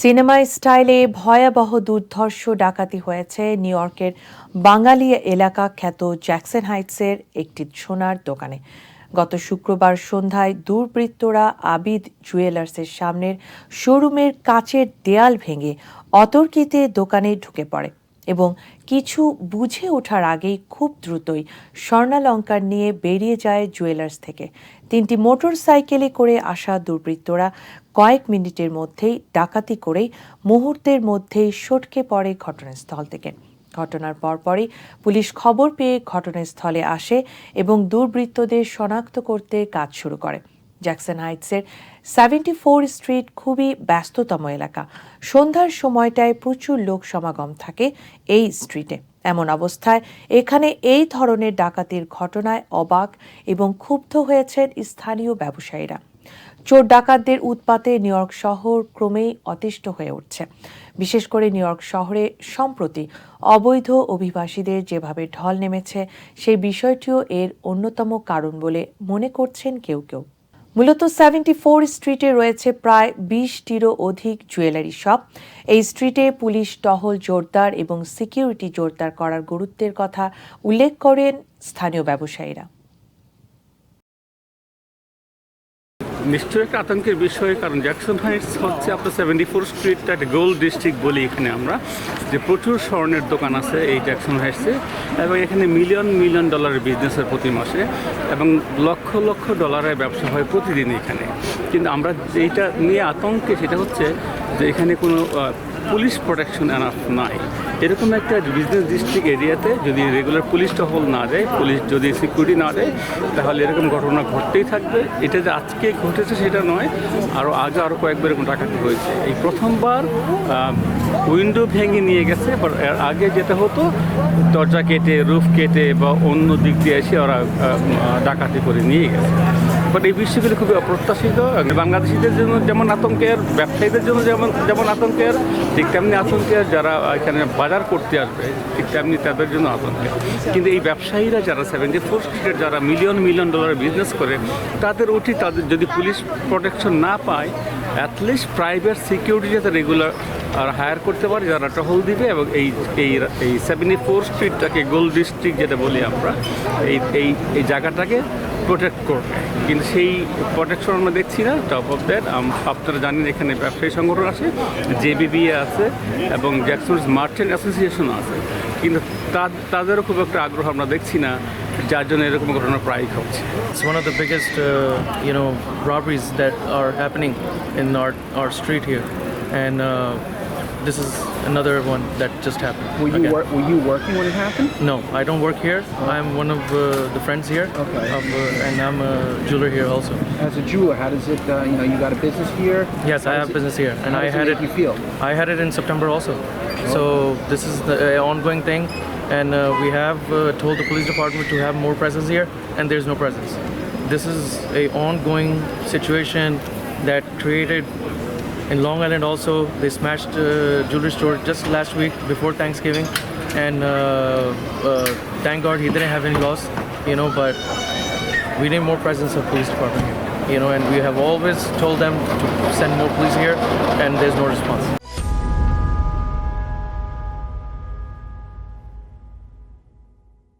Cinema স্টাইলে ভয়াবহ দুর্ধর্ষ ডাকাতি হয়েছে নিউ ইয়র্কের বাঙালি এলাকা খ্যাত জ্যাকসন হাইটসের একটি সোনার দোকানে। গত শুক্রবার সন্ধ্যায় দুর্বৃত্তরা আবিদ জুয়েলার্সের সামনের শোরুমের কাচের দেয়াল ভেঙে অতর্কিতে দোকানে ঢুকে পড়ে। এবং কিছু বুঝে ওঠার আগেই খুব দ্রুতই স্বর্ণালঙ্কার নিয়ে বেরিয়ে যায় জুয়েলার্স থেকে। তিনটি মোটর সাইকেলে করে আসা দুর্বৃত্তরা কয়েক মিনিটের মধ্যেই ডাকাতি করেই মুহূর্তের মধ্যেই সটকে পড়ে ঘটনাস্থল থেকে। ঘটনার পরপরই পুলিশ খবর পেয়ে ঘটনাস্থলে আসে এবং দুর্বৃত্তদের শনাক্ত করতে কাজ শুরু করে। জ্যাকসন হাইটসের সেভেন্টি ফোর স্ট্রিট খুবই ব্যস্ততম এলাকা। সন্ধ্যার সময়টায় প্রচুর লোক সমাগম থাকে এই স্ট্রিটে। এমন অবস্থায় এখানে এই ধরনের ডাকাতির ঘটনায় অবাক এবং ক্ষুব্ধ হয়েছেন স্থানীয় ব্যবসায়ীরা। চোর ডাকাতদের উৎপাতে নিউ ইয়র্ক শহর ক্রমেই অতিষ্ঠ হয়ে উঠছে। বিশেষ করে নিউ ইয়র্ক শহরে সম্প্রতি অবৈধ অভিবাসীদের যেভাবে ঢল নেমেছে, সেই বিষয়টিও এর অন্যতম কারণ বলে মনে করছেন কেউ কেউ। মূলত সেভেন্টি ফোর স্ট্রিটে রয়েছে প্রায় বিশটিরও অধিক জুয়েলারি শপ। এই স্ট্রিটে পুলিশ টহল জোরদার এবং সিকিউরিটি জোরদার করার গুরুত্বের কথা উল্লেখ করেন স্থানীয় ব্যবসায়ীরা। নিশ্চয়ই একটা আতঙ্কের বিষয়, কারণ জ্যাকসন হাইটস হচ্ছে আপনার সেভেন্টি ফোর স্ট্রিটটা একটা গোল্ড ডিস্ট্রিক্ট বলি এখানে আমরা, যে প্রচুর স্বর্ণের দোকান আছে এই জ্যাকসন হাইটসে এবং এখানে মিলিয়ন মিলিয়ন ডলারের বিজনেসের প্রতি মাসে, এবং লক্ষ লক্ষ ডলারের ব্যবসা হয় প্রতিদিন এখানে। কিন্তু আমরা যেটা নিয়ে আতঙ্কে সেটা হচ্ছে যে এখানে কোনো পুলিশ প্রোটেকশন এনাফ নাই। এরকম একটা বিজনেস ডিস্ট্রিক্ট এরিয়াতে যদি রেগুলার পুলিশ টহল না দেয় পুলিশ যদি সিকিউরিটি না দেয়, তাহলে এরকম ঘটনা ঘটতেই থাকবে। এটা যে আজকে ঘটেছে সেটা নয় আরও আগে আরও কয়েকবার এরকম ডাকাতি হয়েছে। এই প্রথমবার উইন্ডো ভেঙে নিয়ে গেছে এর আগে যেতে হতো, দরজা কেটে রুফ কেটে বা অন্য দিক দিয়ে এসে ওরা ডাকাতি করে নিয়ে গেছে। বাট এই বিষয়গুলি খুবই অপ্রত্যাশিত। বাংলাদেশিদের জন্য যেমন আতঙ্কের ব্যবসায়ীদের জন্য যেমন যেমন আতঙ্কের ঠিক তেমনি আতঙ্কের যারা এখানে বাজার করতে আসবে ঠিক তেমনি তাদের জন্য আতঙ্কের। কিন্তু এই ব্যবসায়ীরা যারা সেভেন্টি ফোর স্ট্রিটের যারা মিলিয়ন মিলিয়ন ডলারের বিজনেস করে তাদের উচিত তাদের যদি পুলিশ প্রোটেকশন না পায় অ্যাটলিস্ট প্রাইভেট সিকিউরিটি যাতে রেগুলার আর হায়ার করতে পারে যারা টহল দিবে এবং এই এই এই সেভেন্টি ফোর স্ট্রিটটাকে গোল্ড ডিস্ট্রিক্ট যেটা বলি আমরা এই এই এই জায়গাটাকে প্রোটেক্ট করবে। কিন্তু সেই প্রোটেকশন আমরা দেখছি না টপ অফ দ্যাট আপনারা জানেন এখানে ব্যবসায়ী সংগঠন আছে জেবিবিএ আছে এবং জ্যাকসন্স মার্চেন্ট অ্যাসোসিয়েশন আছে। কিন্তু তাদেরও খুব একটা আগ্রহ আমরা দেখছি না যার জন্য এরকম ঘটনা প্রায়ই ঘটছে। It's one of the biggest, uh, you know, robberies that are happening in our, uh, this is another one that just happened. Were you wor- were you working when it happened? No, I don't work here. I'm one of uh, the friends here, Okay. of, uh, and I'm a jeweler here also. As a jeweler, how does it? Uh, you know, you got a business here. Yes, How I have it- business here, and I had it you feel? I had it in September also. So this is the uh, ongoing thing, and uh, we have uh, told the police department to have more presence here, and there's no presence. This is a ongoing situation that created in Long Island. Also, they smashed uh, jewelry store just last week before Thanksgiving, and uh, uh, thank God he didn't have any loss, you know. But we need more presence of police department you know, and we have always told them to send more police here, and there's no response.